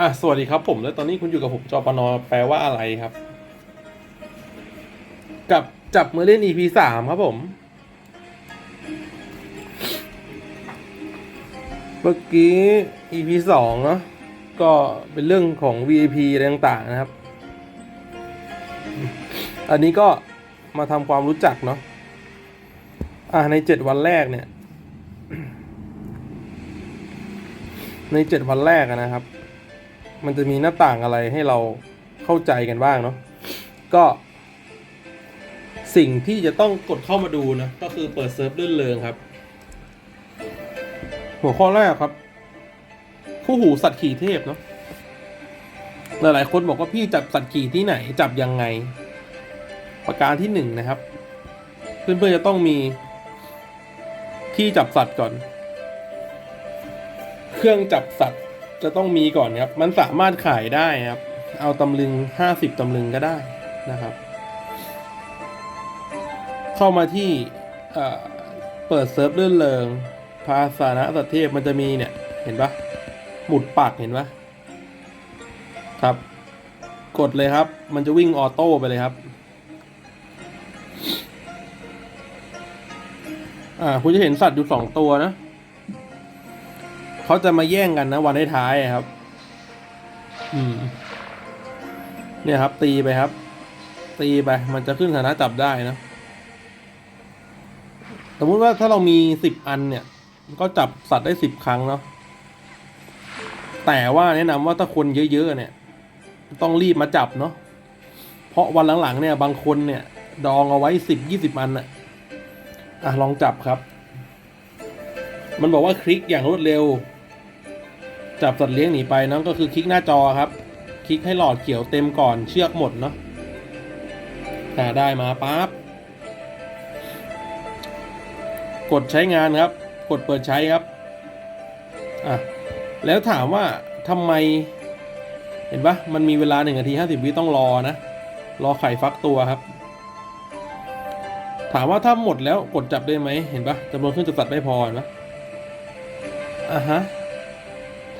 อะสวัสดีครับผมแล้วตอนนี้คุณอยู่กับผมจอปนแปลว่าอะไรครับ กับจับมือเล่น EP สามครับผม เมื่อกี้ EP สองเนาะก็เป็นเรื่องของ VIP อะไรต่างๆนะครับ อันนี้ก็มาทำความรู้จักเนาะอะในเจ็ดวันแรกเนี่ย ในเจ็ดวันแรกนะครับ มันจะมีหน้าต่างอะไรให้เราเข้าใจกันบ้างเนาะก็ สิ่งที่จะต้องกดเข้ามาดูนะก็คือเปิดเซิร์ฟลื่นเริงครับ หัวข้อแรกครับ คู่หูสัตว์ขี่เทพเนาะหลายๆคนบอกว่าพี่จับสัตว์ขี่ที่ไหนจับยังไง ประการที่หนึ่งนะครับ เพื่อนๆจะต้องมีที่จับสัตว์ก่อน เครื่องจับสัตว์ จะต้องมีก่อนครับ มันสามารถขายได้ครับ เอาตำลึงห้าสิบตำลึงก็ได้นะครับ เข้ามาที่เปิดเซิร์ฟเลื่อนเริงภาษาณสัตเทพมันจะมีเนี่ย เห็นปะหมุดปักเห็นปะครับ กดเลยครับ มันจะวิ่งออโต้ไปเลยครับ อ่า คุณจะเห็นสัตว์อยู่สองตัวนะ เขาจะมาแย่งกันนะวันท้ายๆอะครับ อืม เนี่ยครับ ตีไปครับ ตีไป มันจะขึ้นฐานะจับได้นะ สมมุติว่าถ้าเรามีสิบอันเนี่ย ก็จับสัตว์ได้สิบครั้งเนาะ แต่ว่าแนะนำว่าถ้าคนเยอะๆเนี่ย ต้องรีบมาจับเนาะ เพราะวันหลังๆเนี่ย บางคนเนี่ย ดองเอาไว้สิบยี่สิบอันน่ะอะลองจับครับมันบอกว่าคลิกอย่างรวดเร็ว จับสัตว์เลี้ยงหนีไปเนอะก็คือคลิกหน้าจอครับ คลิกให้หลอดเขียวเต็มก่อนเชือกหมดเนาะอ่าได้มาปั๊บกดใช้งานครับ กดเปิดใช้ครับอะแล้วถามว่าทำไม เห็นปะมันมีเวลาหนึ่งนาทีห้าสิบวิต้องรอนะ รอไข่ฟักตัวครับ ถามว่าถ้าหมดแล้วกดจับได้ไหมเห็นปะจำนวนเครื่องจับสัตว์ไม่พอเห็นปะอะฮะ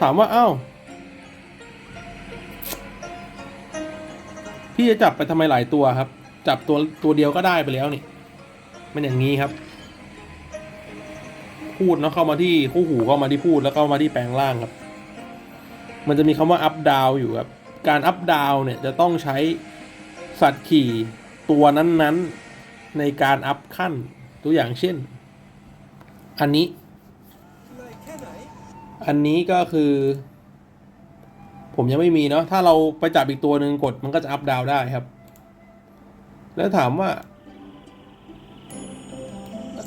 ถามว่าเอ้าพี่จะจับไปทำไมหลายตัวครับ จับตัวตัวเดียวก็ได้ไปแล้วนี่ มันอย่างนี้ครับ พูดเนาะเข้ามาที่คู่หูเข้ามาที่พูดแล้วก็มาที่แปลงร่างครับ มันจะมีคำว่าอัพดาวอยู่ครับ การอัพดาวเนี่ยจะต้องใช้สัตว์ขี่ตัวนั้นๆในการอัพขั้นตัวอย่างเช่น อันนี้ อันนี้ก็คือ ผมยังไม่มีเนาะถ้าเราไปจับอีกตัวหนึ่งกดมันก็จะอัพดาวได้ครับ แล้วถามว่า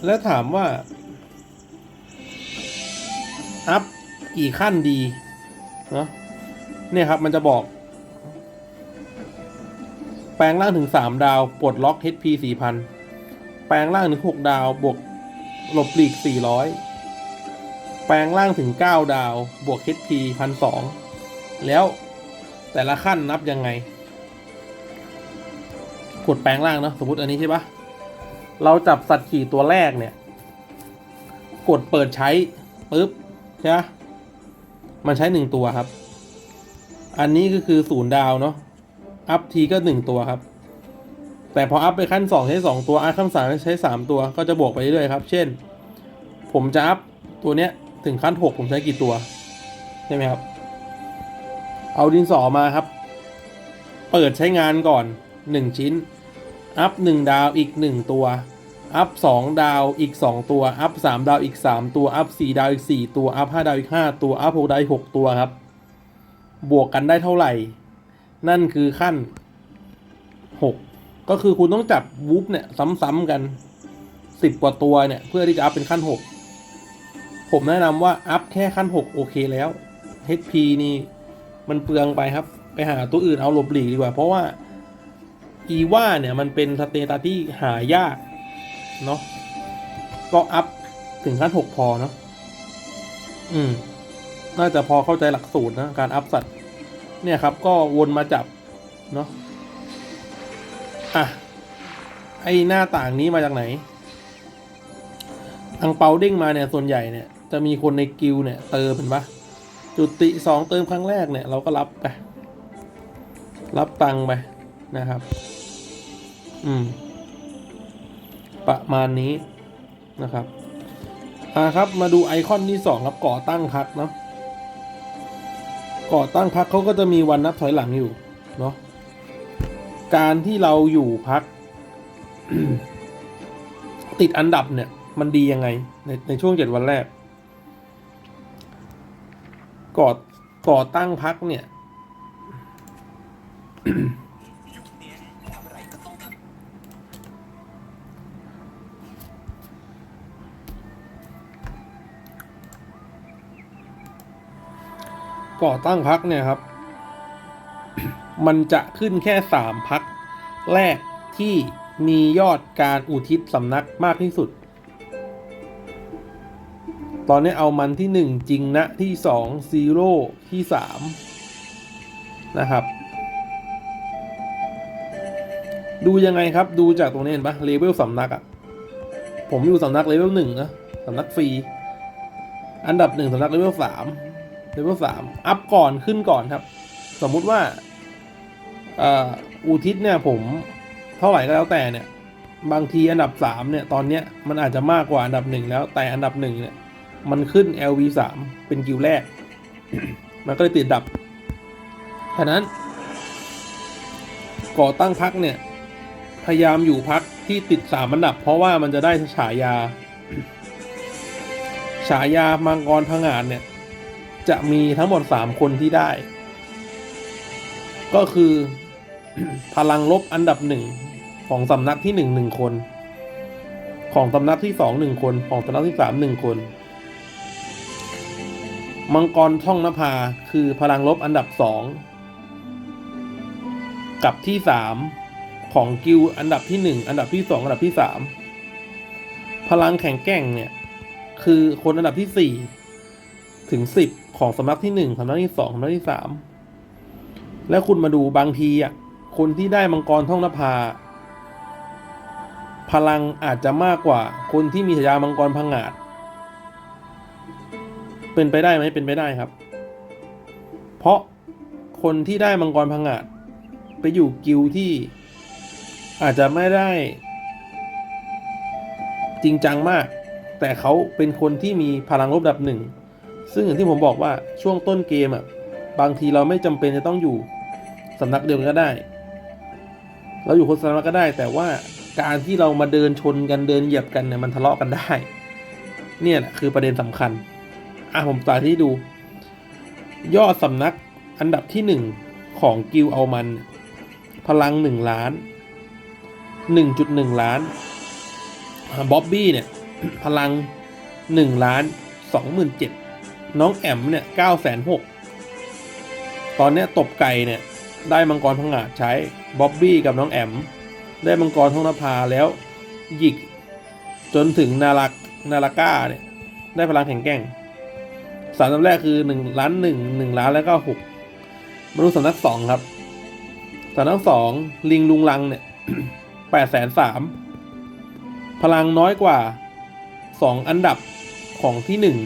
แล้วถามว่า อัพกี่ขั้นดีเนาะเนี่ยครับมันจะบอก แปลงร่างถึงสามดาว ปลดล็อก HP สี่พันแปลงร่างถึงหกดาวบวกหลบหลีกสี่ร้อย แปลงร่างถึงเก้าดาว บวก HP พันสองแล้วแต่ละขั้นนับยังไง กดแปลงร่างเนาะสมมติอันนี้ใช่ปะเราจับสัตว์ขี่ตัวแรกเนี่ย กดเปิดใช้ปุ๊บใช่ปะมันใช้หนึ่งตัวครับ อันนี้ก็คือศูนย์ดาวเนาะอัพทีก็หนึ่งตัวครับ แต่พออัพไปขั้นสองใช้สองตัวอัพขั้นสามใช้สามตัวก็จะบวกไปเรื่อยๆครับ เช่น ผมจะอัพตัวเนี้ย ถึงขั้นหกผมใช้กี่ตัว ใช่ไหมครับ เอาดินสอมาครับ เปิดใช้งานก่อนหนึ่งชิ้น อัพหนึ่งดาวอีกหนึ่งตัว อัพสองดาวอีกสองตัว อัพสามดาวอีกสามตัว อัพสี่ดาวอีกสี่ตัว อัพห้าดาวอีกห้าตัว อัพหกดาวอีกหกตัวครับ บวกกันได้เท่าไหร่ นั่นคือขั้นหกก็คือคุณต้องจับวูฟเนี่ยซ้ำๆกันสิบกว่าตัวเนี่ย เพื่อที่จะอัพเป็นขั้นหก ผมแนะนำว่าอัพแค่ขั้นหกโอเคแล้ว HP นี่มันเปลืองไปครับ ไปหาตัวอื่นเอาหลบหลีกดีกว่า เพราะว่าอีว่าเนี่ยมันเป็นสเตตัสที่หายาก เนาะก็อัพถึงขั้นหกพอเนาะอืม น่าจะพอเข้าใจหลักสูตรนะ การอัพสัตว์ เนี่ยครับ ก็วนมาจับ เนาะอะ ไอหน้าต่างนี้มาจากไหนอังเปาเด้งมาเนี่ย ส่วนใหญ่เนี่ย จะมีคนในกิลเนี่ย เติมเห็นปะจุติสองเติมครั้งแรกเนี่ย เราก็รับไป รับตังค์ไปนะครับ อืม ประมาณนี้นะครับอ่าครับ มาดูไอคอนที่สองครับก่อตั้งพักเนาะก่อตั้งพักเขาก็จะมีวันนับถอยหลังอยู่เนาะการที่เราอยู่พัก ติดอันดับเนี่ย มันดียังไง ในในช่วงเจ็ดวันแรก ก่อก่อตั้งพักเนี่ยก่อตั้งพักเนี่ยครับ มันจะขึ้นแค่สามพักแรกที่มียอดการอุทิศสำนักมากที่สุด ตอนนี้เอามันที่หนึ่งจริงนะที่สองซีโร่ที่สามนะครับ ดูยังไงครับดูจากตรงนี้เห็นปะเลเวลสำนักอะ่ะ ผมอยู่สำนักเลเวลหนึ่งนะสำนักฟรี อันดับหนึ่งสำนักเลเวลสามเลเวลสามอัพก่อนขึ้นก่อนครับ สมมุติว่าอุทิศเนี่ยผมเท่าไหร่ก็แล้วแต่เนี่ยบางทีอันดับสามเนี่ย ตอนเนี้ยมันอาจจะมากกว่าอันดับหนึ่งแล้วแต่อันดับหนึ่งเนี่ย มันขึ้น LV สามเป็นกิวแรก มันก็เลยติดดับฉะนั้นก่อตั้งพักเนี่ย พยายามอยู่พักที่ติดสามอันดับ เพราะว่ามันจะได้ฉายา ฉายามังกรพังงาดเนี่ย จะมีทั้งหมดสามคนที่ได้ ก็คือพลังลบอันดับหนึ่งของสำนักที่หนึ่งหนึ่งคน ของสำนักที่สองหนึ่งคน ของสำนักที่สามหนึ่งคน มังกรท่องนภาคือพลังลบอันดับสองกับที่สามของกิลอันดับที่หนึ่งอันดับที่สองอันดับที่สามพลังแข็งแกร่งเนี่ย คือคนอันดับที่สี่ถึงสิบของสำนักที่หนึ่งสำนักที่สองสำนักที่สามแล้วคุณมาดูบางทีอะคนที่ได้มังกรท่องนภา พลังอาจจะมากกว่าคนที่มีฉายามังกรพังงาด เป็นไปได้ไหมเป็นไปได้ครับ เพราะคนที่ได้มังกรพังงาดไปอยู่กิลที่อาจจะไม่ได้ จริงจังมาก แต่เขาเป็นคนที่มีพลังลบดับหนึ่ง ซึ่งอย่างที่ผมบอกว่าช่วงต้นเกมอะบางทีเราไม่จำเป็นจะต้องอยู่สำนักเดียวกันก็ได้ เราอยู่คนสำนักก็ได้ แต่ว่าการที่เรามาเดินชนกันเดินเหยียบกันเนี่ยมันทะเลาะกันได้ เนี่ยคือประเด็นสำคัญ อะผมสาธิตดู ยอดสำนักอันดับที่หนึ่งของกิลเอามัน พลังหนึ่งล้านหนึ่งจุดหนึ่งล้านบ๊อบบี้เนี่ย พลังหนึ่งล้านสองหมื่นเจ็ดน้องแอมเนี่ยเก้าแสนหกตอนเนี้ยตบไก่เนี่ย ได้มังกรพังงาดใช้บ๊อบบี้กับน้องแอม ได้มังกรทองนภาแล้ว หยิก จนถึงนารักนาราก้าเนี่ย ได้พลังแข็งแกร่ง สามลำแรกคือหนึ่งล้านหนึ่งหนึ่งล้านแล้วก็หกมาดูสำนักสองครับสำนักสองลิงลุงลังเนี่ยแปดแสนสามพลังน้อยกว่าสองอันดับของที่หนึ่ง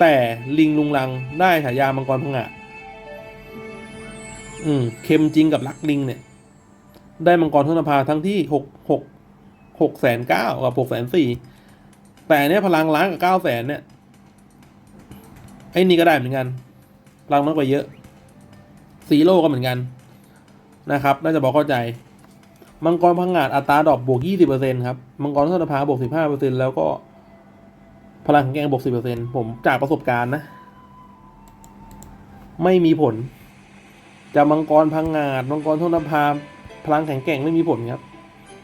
แต่ลิงลุงลังได้ฉายามังกรพังงะอืมเค็มจริงกับลักลิงเนี่ย ได้มังกรทนภาทั้งที่หกหกหกแสนเก้ากับหกแสนสี่แต่เนี่ยพลังล้านกับเก้าแสนเนี่ย ไอ้นี่ก็ได้เหมือนกันพลังมากกว่าเยอะซีโร่ก็เหมือนกัน นะครับ น่าจะบอกเข้าใจ มังกรพังงาดอัตราดอกบวก 20%ครับ มังกรทนภาบวก 15%แล้วก็ พลังแข็งแกร่งบวก 10%ผมจากประสบการณ์นะ ไม่มีผล จะมังกรพังงาด มังกรทนภาพลังแข็งแกร่งไม่มีผลครับ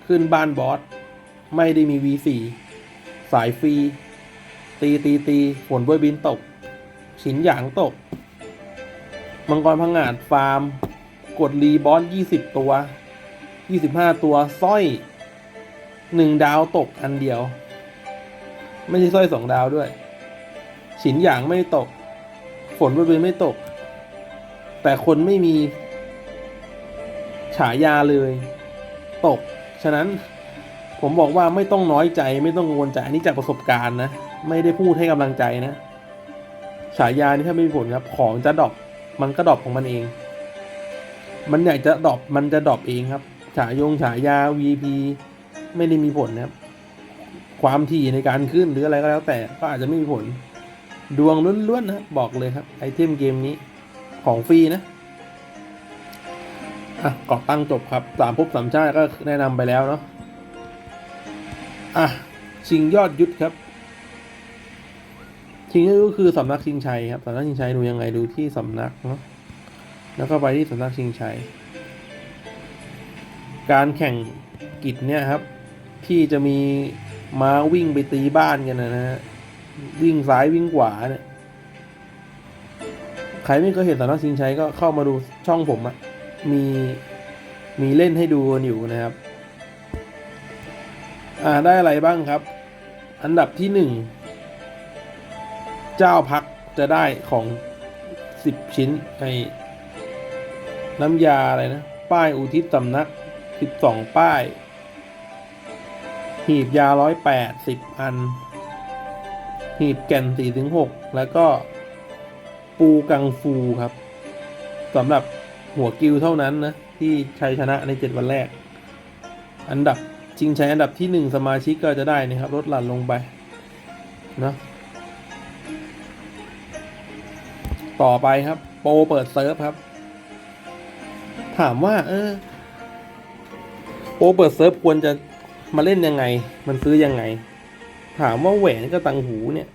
ขึ้นบ้านบอส ไม่ได้มี V4 สายฟรี ตีตีตีฝนด้วยบินตก ฉินหยางตก มังกรพังงาดฟาร์ม กดรีบอส20ตัว25ตัวสร้อย1ดาวตกอันเดียว ไม่ใช่สร้อย2ดาวด้วย ฉินหยางไม่ตก ฝนด้วยบินไม่ตก แต่คนไม่มี ฉายาเลย ตก ฉะนั้นผมบอกว่าไม่ต้องน้อยใจไม่ต้องกังวลใจอันนี้จากประสบการณ์นะ ไม่ได้พูดให้กำลังใจนะ ฉายานี่ถ้าไม่มีผลครับ ของจะดรอปมันก็ดรอปของมันเอง มันอยากจะดรอปมันจะดรอปเองครับ ฉายงฉายา VP ไม่ได้มีผลนะครับ ความถี่ในการขึ้นหรืออะไรก็แล้วแต่ก็อาจจะไม่มีผล ดวงล้วนๆนะบอกเลยครับไอเทมเกมนี้ของฟรีนะอะก่อตั้งจบครับสามภพสามชาติก็แนะนำไปแล้วเนาะอะชิงยอดยุทธครับ ชิงยอดยุทธก็คือสำนักชิงชัยครับสำนักชิงชัยดูยังไงดูที่สำนักเนาะแล้วก็ไปที่สำนักชิงชัย การแข่งกิจเนี่ยครับ ที่จะมีม้าวิ่งไปตีบ้านกันนะนะฮะวิ่งซ้ายวิ่งขวาเนี่ยใครไม่เคยเห็นสำนักชิงชัยก็เข้ามาดูช่องผมอะมีมีเล่นให้ดูกันอยู่นะครับ อ่าได้อะไรบ้างครับ อันดับที่หนึ่ง เจ้าพักจะได้ของสิบชิ้นไอ้น้ำยาอะไรนะ ป้ายอุทิศสำนักสิบสองป้าย หีบยาร้อยแปดสิบอัน หีบแก่นสี่ถึงหกแล้วก็ปูกังฟูครับสำหรับหัวกิวเท่านั้นนะ ที่ชัยชนะในเจ็ดวันแรก อันดับชิงชัยอันดับที่หนึ่งสมาชิกก็จะได้นะครับลดหลั่นลงไปนะ ต่อไปครับ โปรเปิดเซิร์ฟครับ ถามว่า เออ โปรเปิดเซิร์ฟควรจะมาเล่นยังไง มันซื้อยังไง ถามว่าแหวนกับตังหูเนี่ย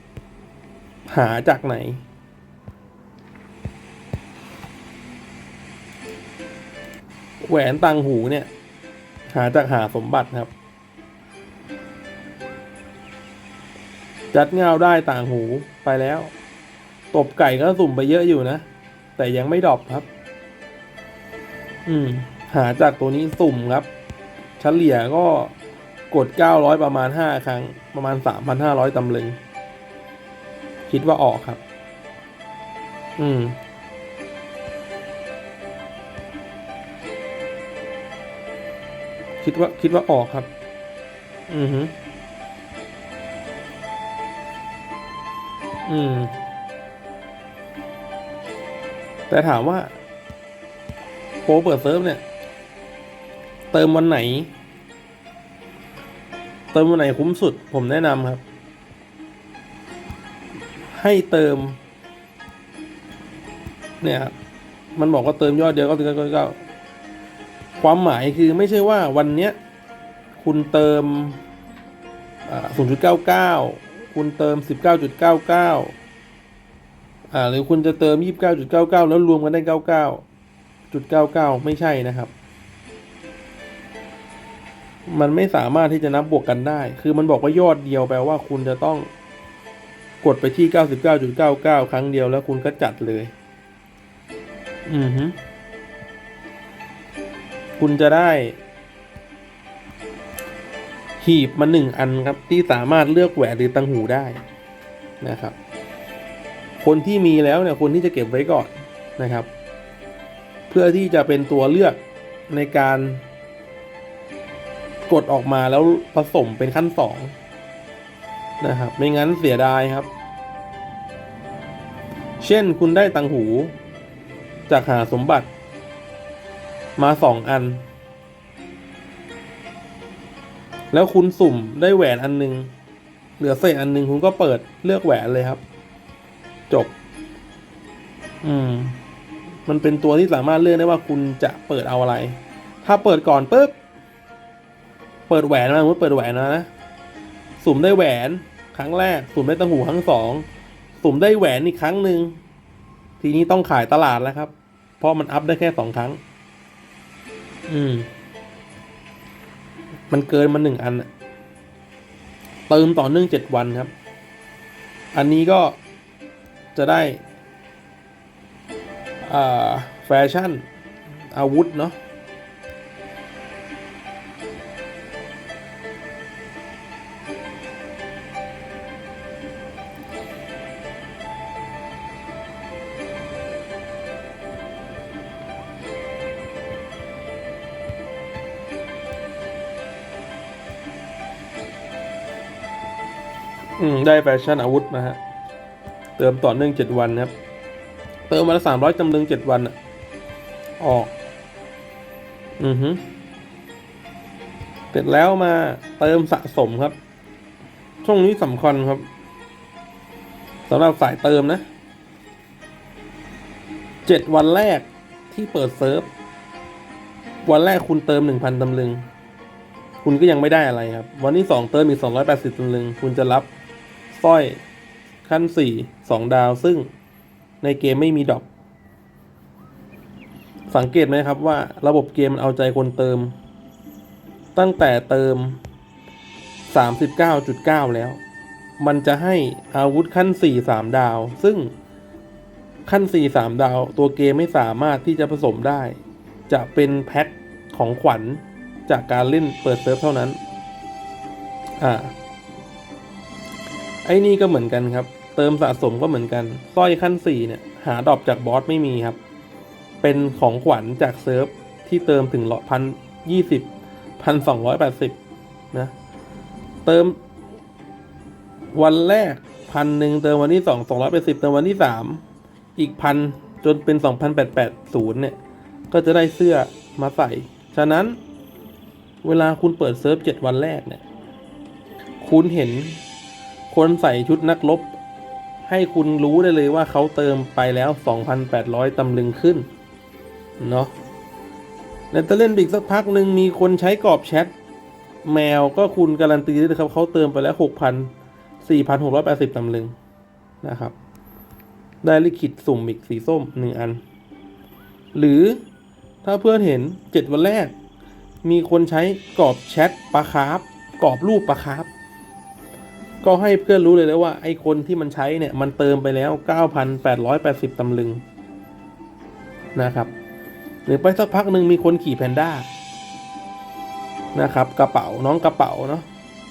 หาจากไหน แหวนตังหูเนี่ย หาจากหาสมบัติครับ จัดเงาได้ต่างหูไปแล้ว ตบไก่ก็สุ่มไปเยอะอยู่นะ แต่ยังไม่ดรอปครับ อืม หาจากตัวนี้สุ่มครับ เฉลี่ยก็กด 900 ประมาณ 5 ครั้ง ประมาณ 3,500 ตำลึง คิดว่าออกครับ อืม คิดว่าคิดว่าออกครับ อือฮึอืม แต่ถามว่าโปรเปิดเซิร์ฟเนี่ย เติมวันไหน เติมวันไหนคุ้มสุด ผมแนะนำครับ ให้เติม เนี่ยครับมันบอกว่าเติมยอดเดียวก็ก็ก็ความหมายคือไม่ใช่ว่าวันเนี้ย คุณเติม 0.99 คุณเติม 19.99 อ่าหรือคุณจะเติมยี่สิบเก้าจุดเก้าเก้าแล้วรวมกันได้เก้าเก้าจุดเก้าเก้าไม่ใช่นะครับ มันไม่สามารถที่จะนับบวกกันได้ คือมันบอกว่ายอดเดียวแปลว่าคุณจะต้องกดไปที่ 99.99 ครั้งเดียวแล้วคุณก็จัดเลย อือฮึคุณจะได้ หีบมาหนึ่งอันครับที่สามารถเลือกแหวนหรือตังหูได้นะครับ คนที่มีแล้วเนี่ยคนที่จะเก็บไว้ก่อนนะครับ เพื่อที่จะเป็นตัวเลือกในการ กดออกมาแล้วผสมเป็นขั้นสองนะครับ ไม่งั้นเสียดายครับ เช่นคุณได้ตังหู จากหาสมบัติ มาสองอัน แล้วคุณสุ่มได้แหวนอันหนึง เหลือเศษอันหนึงคุณก็เปิดเลือกแหวนเลยครับ จบ อืม มันเป็นตัวที่สามารถเลือกได้ว่าคุณจะเปิดเอาอะไร ถ้าเปิดก่อนปุ๊บ เปิดแหวนมาสมมติเปิดแหวนนะ สุ่มได้แหวนครั้งแรก สุ่มได้ตังหูครั้งสอง สุ่มได้แหวนอีกครั้งหนึ่ง ทีนี้ต้องขายตลาดแล้วครับ เพราะมันอัพได้แค่สองครั้ง อืม มันเกินมาหนึ่งอันอะเติมต่อเนื่องเจ็ดวันครับ อันนี้ก็ จะได้แฟชั่น อาวุธ เนาะอืม ได้แฟชั่นอาวุธมาฮะ เติมต่อเนื่องเจ็ดวันนะครับ เติมวันละสามร้อยจำลึงเจ็ดวันอะออก อือฮึเสร็จแล้วมาเติมสะสมครับ ช่วงนี้สำคัญครับสำหรับสายเติมนะเจ็ดวันแรกที่เปิดเซิร์ฟ วันแรกคุณเติมหนึ่งพันตำลึง คุณก็ยังไม่ได้อะไรครับ วันที่สองเติมอีกสองร้อยแปดสิบตำลึง คุณจะรับสร้อย ขั้นสี่สองดาวซึ่งในเกมไม่มีดอก สังเกตไหมครับว่าระบบเกมมันเอาใจคนเติม ตั้งแต่เติม 39.9 แล้ว มันจะให้อาวุธขั้น 4 3 ดาว ซึ่งขั้น 4 3 ดาว ตัวเกมไม่สามารถที่จะผสมได้ จะเป็นแพ็คของขวัญจากการเล่นเปิดเซิร์ฟเท่านั้น อ่า ไอ้นี่ก็เหมือนกันครับ เติมสะสมก็เหมือนกันสร้อยขั้น4เนี่ยหาดรอปจากบอสไม่มีครับ เป็นของขวัญจากเซิร์ฟที่เติมถึงละพันยี่สิบพันสองร้อยแปดสิบนะ เติม วันแรกพันหนึ่งเติมวันที่สองสองร้อยแปดสิบเติมวันที่สามอีกพันจนเป็นสองพันแปดแปดศูนย์เนี่ย ก็จะได้เสื้อมาใส่ ฉะนั้น เวลาคุณเปิดเซิร์ฟเจ็ดวันแรกเนี่ย คุณเห็นคนใส่ชุดนักรบ ให้คุณรู้ได้เลยว่าเขาเติมไปแล้ว 2,800 ตำลึงขึ้น เนาะแล้วถ้าเล่นบิ๊กสักพักหนึ่งมีคนใช้กรอบแชทแมวก็คุณการันตีได้เลยครับเขาเติมไปแล้ว 6,000 4,680 ตำลึงนะครับ ได้ลิขิตสุ่มอีกสีส้มหนึ่งอัน หรือถ้าเพื่อนเห็น 7 วันแรก มีคนใช้กรอบแชทปลาคาร์ฟกรอบรูปปลาคาร์ฟ ก็ให้เพื่อนรู้เลยแล้วว่าไอ้คนที่มันใช้เนี่ยมันเติมไปแล้ว 9,880 ตำลึงนะครับ หรือไปสักพักหนึ่งมีคนขี่แพนด้านะครับ กระเป๋าน้องกระเป๋าเนาะ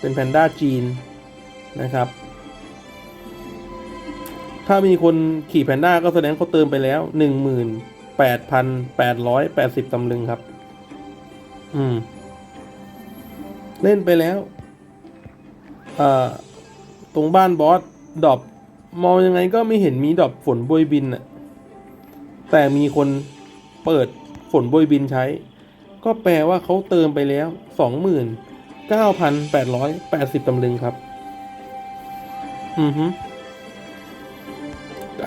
เป็นแพนด้าจีนนะครับ ถ้ามีคนขี่แพนด้าก็แสดงเขาเติมไปแล้ว 18,880 ตำลึงครับ อืม เล่นไปแล้ว เอ่อ ตรงบ้านบอสดอปมองยังไงก็ไม่เห็นมีดอปฝนโบยบินอะแต่มีคนเปิดฝนโบยบินใช้ ก็แปลว่าเขาเติมไปแล้วสองหมื่นเก้าพันแปดร้อยแปดสิบตำลึงครับ อือฮึ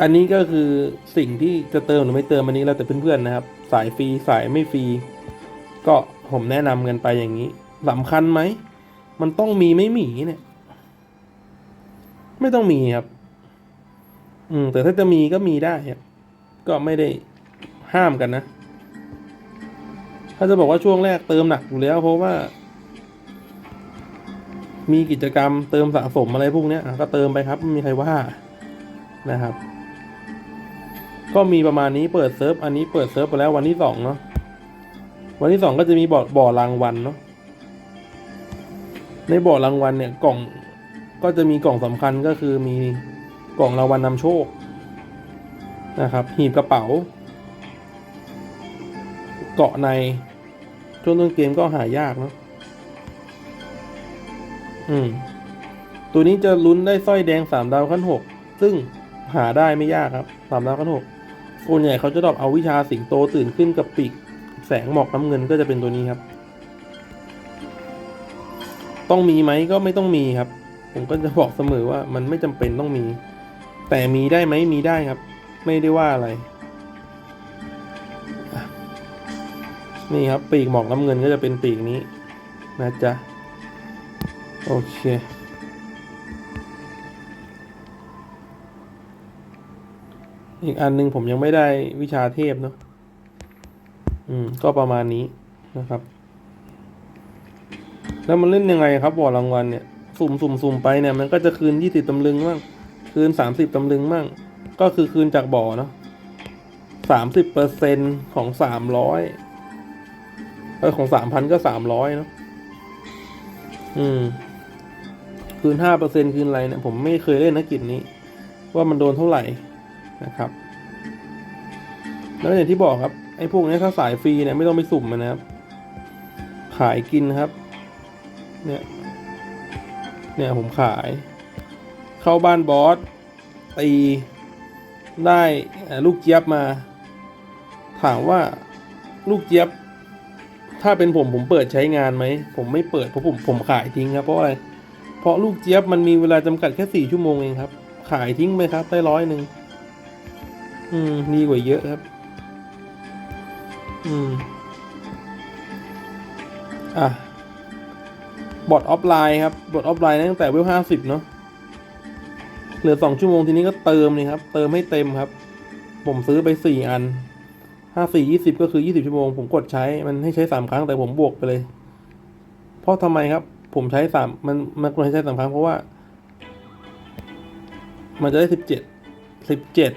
อันนี้ก็คือสิ่งที่จะเติมหรือไม่เติมอันนี้แล้วแต่เพื่อนๆนะครับ สายฟรีสายไม่ฟรีก็ผมแนะนำกันไปอย่างนี้สำคัญไหม มันต้องมีไม่มีเนี่ย ไม่ต้องมีครับ อืม แต่ถ้าจะมีก็มีได้ครับก็ไม่ได้ห้ามกันนะ ถ้าจะบอกว่าช่วงแรกเติมหนักอยู่แล้ว เพราะว่า มีกิจกรรมเติมสะสมอะไรพวกนี้ก็เติมไปครับไม่มีใครว่านะครับ ก็มีประมาณนี้เปิดเซิร์ฟอันนี้เปิดเซิร์ฟไปแล้ววันที่สองเนาะวันที่สองก็จะมีบ่อบ่อรางวัลเนาะในบ่อรางวัลเนี่ยกล่อง ก็จะมีกล่องสำคัญก็คือมีกล่องรางวัลนำโชคนะครับ หีบกระเป๋า เกาะในช่วงต้นเกมก็หายากเนาะอืม ตัวนี้จะลุ้นได้สร้อยแดงสามดาวขั้นหกซึ่งหาได้ไม่ยากครับสามดาวขั้นหกส่วนใหญ่เขาจะดรอปเอาวิชาสิงโตตื่นขึ้นกับปีกแสงหมอกน้ำเงินก็จะเป็นตัวนี้ครับ ต้องมีไหมก็ไม่ต้องมีครับ ผมก็จะบอกเสมอว่ามันไม่จำเป็นต้องมี แต่มีได้ไหมมีได้ครับ ไม่ได้ว่าอะไร นี่ครับปีกหมอกน้ำเงินก็จะเป็นปีกนี้ นะจ๊ะ โอเคอีกอันหนึงผมยังไม่ได้วิชาเทพเนาะ อืม ก็ประมาณนี้นะครับ แล้วมันเล่นยังไงครับบ่อรางวัลเนี่ย สุ่มสุ่มสุ่มไปเนี่ยมันก็จะคืนยี่สิบตำลึงบ้างคืนสามสิบตำลึงบ้างก็คือคืนจากบ่อเนาะสามสิบเปอร์เซ็นของสามร้อยเออของสามพันก็สามร้อยเนาะอืม คืนห้าเปอร์เซ็นคืนอะไรเนี่ยผมไม่เคยเล่นนักกิจนี้ ว่ามันโดนเท่าไหร่นะครับ แล้วอย่างที่บอกครับไอ้พวกนี้ถ้าสายฟรีเนี่ยไม่ต้องไปสุ่มมันนะครับ ขายกินครับ เนี่ย เนี่ยผมขาย เข้าบ้านบอสตีได้ลูกเจี๊ยบมา ถามว่าลูกเจี๊ยบ ถ้าเป็นผมผมเปิดใช้งานไหม ผมไม่เปิดเพราะผมผมขายทิ้งครับเพราะอะไรเพราะลูกเจี๊ยบมันมีเวลาจำกัดแค่สี่ชั่วโมงเองครับ ขายทิ้งไปครับได้ร้อยหนึ่งอืมดีกว่าเยอะครับ อืม อะ บอทออฟไลน์ครับบอทออฟไลน์ตั้งแต่เวลห้าสิบเนาะเหลือสองชั่วโมงทีนี้ก็เติมเลยครับ เติมให้เต็มครับ ผมซื้อไปสี่อันห้าสี่ยี่สิบก็คือยี่สิบชั่วโมง ผมกดใช้มันให้ใช้สามครั้งแต่ผมบวกไปเลย เพราะทำไมครับ ผมใช้สามมันมันควรใช้สามครั้งเพราะว่า มันจะได้สิบเจ็ดสิบเจ็ด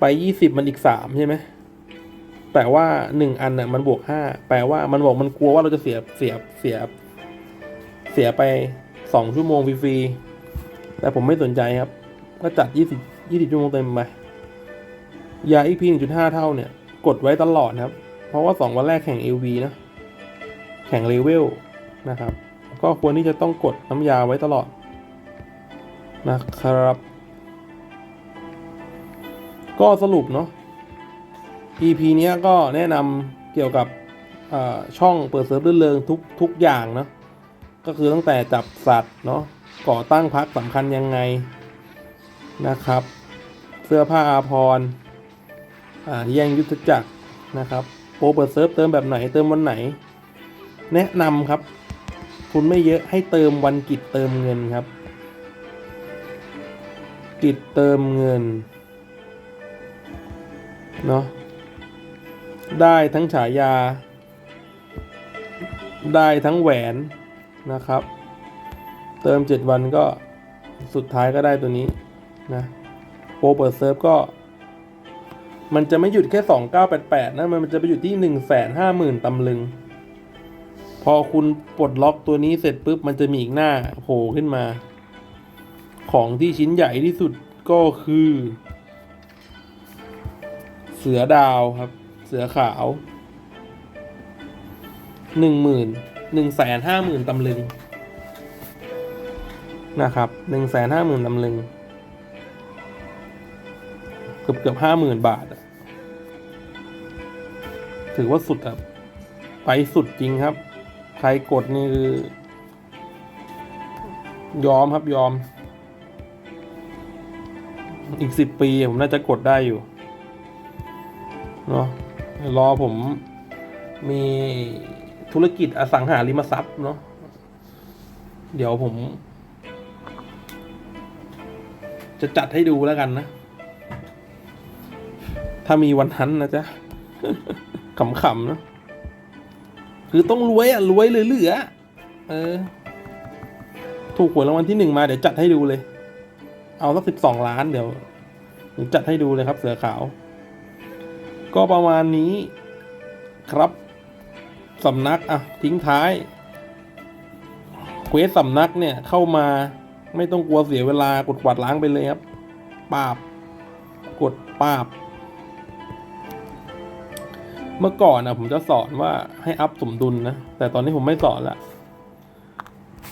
ไปยี่สิบมันอีกสามใช่ไหม แปลว่าหนึ่งอันน่ะมันบวกห้าแปลว่ามันบอกมันกลัวว่าเราจะเสียเสียเสียเสียไปสองชั่วโมงฟรีๆแต่ผมไม่สนใจครับ ก็จัดยี่สิบยี่สิบชั่วโมงเต็มไปยาอีพีหนึ่งจุดห้าเท่าเนี่ย กดไว้ตลอดครับ เพราะว่าสองวันแรกแข่ง LV นะ แข่งเลเวลนะครับ ก็ควรที่จะต้องกดน้ำยาไว้ตลอดนะครับ ก็สรุปเนาะ EP เนี้ยก็แนะนำเกี่ยวกับช่องเปิดเซิร์ฟรื่นเริงทุกทุกอย่างเนาะก็คือตั้งแต่จับสัตว์เนาะก่อตั้งพักสำคัญยังไงนะครับ เสื้อผ้าอาภรณ์แย่งยุทธจักรนะครับโปรเปิดเซิร์ฟเติมแบบไหนเติมวันไหน แนะนำครับ คุณไม่เยอะให้เติมวันกิจเติมเงินครับ กิจเติมเงินเนาะ ได้ทั้งฉายา ได้ทั้งแหวนนะครับ เติม 7 วันก็สุดท้ายก็ได้ตัวนี้นะโปรเปิดเซิร์ฟก็ มันจะไม่หยุดแค่ 2988 นะ มันจะไปหยุดที่ 150,000ตำลึง พอคุณปลดล็อกตัวนี้เสร็จปุ๊บ มันจะมีอีกหน้าโผล่ขึ้นมา ของที่ชิ้นใหญ่ที่สุดก็คือ เสือดาวครับ เสือขาวหนึ่งหมื่นหนึ่งแสนห้าหมื่นตำลึงนะครับหนึ่งแสนห้าหมื่นตำลึง เกือบเกือบห้าหมื่นบาท ถือว่าสุดครับ ไปสุดจริงครับ ใครกดนี่คือยอมครับยอม อีกสิบปีผมน่าจะกดได้อยู่ เนาะ รอผมมีธุรกิจอสังหาริมทรัพย์เนาะเดี๋ยวผม จะจัดให้ดูแล้วกันนะ ถ้ามีวันนั้นนะจ๊ะขำๆนะคือต้องรวยอะรวยเหลือๆเออ ถูกหวยรางวัลที่หนึ่งมาเดี๋ยวจัดให้ดูเลย เอาสักสิบสองล้านเดี๋ยวเดี๋ยวจัดให้ดูเลยครับเสือขาว ก็ประมาณนี้ครับสำนักอะทิ้งท้ายเควสสำนักเนี่ยเข้ามาไม่ต้องกลัวเสียเวลากดกวาดล้างไปเลยครับปาบ กดปาบ เมื่อก่อนนะผมจะสอนว่าให้อัพสมดุลนะ แต่ตอนนี้ผมไม่สอนละ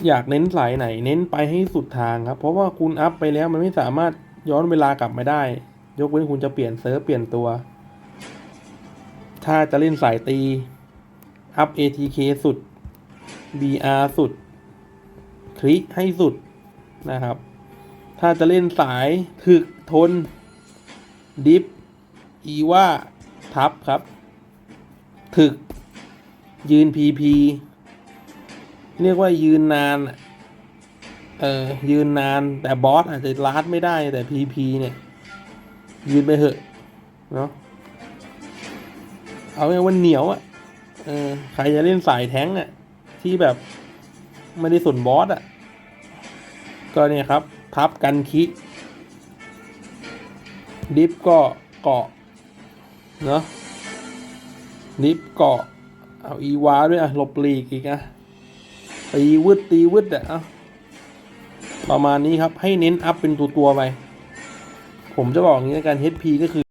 อยากเน้นสายไหน เน้นไปให้สุดทางครับ เพราะว่าคุณอัพไปแล้วมันไม่สามารถย้อนเวลากลับมาได้ ยกเว้นคุณจะเปลี่ยนเซิร์ฟเปลี่ยนตัว ถ้าจะเล่นสายตี อัพ ATK สุด BR สุด คลิกให้สุดนะครับ ถ้าจะเล่นสายถึกทน ดิฟ อีว่า ทับครับ ถึก ยืน PP เรียกว่ายืนนาน เออ ยืนนาน แต่บอสอาจจะลาดไม่ได้แต่ PP เนี่ย ยืนไปเหอะ เนาะ เอาไงว่าเหนียวอะ่ะเออใครจะเล่นสายแท้งอะ่ะ ที่แบบไม่ได้สนบอสอะ่ะ ก็เนี่ยครับ ทับกันคิดิฟก็เกาะเนาะดิฟเกาะเอาอีวาด้วยอะหลบหลีกอีกอะตีวืดตีวืดอะประมาณนี้ครับให้เน้นอัพเป็นตัวตัวไป ผมจะบอกอย่างนี้ในการ HP ก็คือ